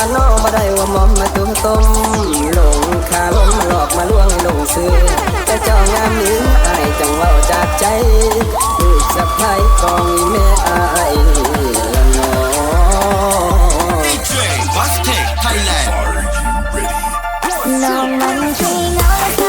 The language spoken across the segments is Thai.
ละน้อมาได้ว่ามอมมาตุ้มต้มหลงคาล้มหลอกมาล่วงหลงซื้อแต่เจ้างามนี้อายจังเว้าจากใจลูกสะพ้ายกองแม่อายละน้อ DJ Basket Thailand น้องมันใช่น้อง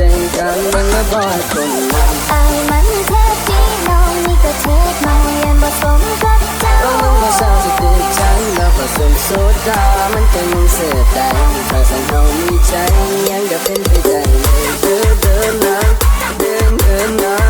ใจกลามันระบายคนนั้ไอ้มันแค่พี่น้องนี่ก็เทพไม่ยันบ่สมกับเจ้าน้องมาสาวจะติดฉันเราผสมโซดามันจะนุ่งเสียใจแต่สังเรามีใจยังจะเป็นไปได้เดินเดินนะเดินเดินนะ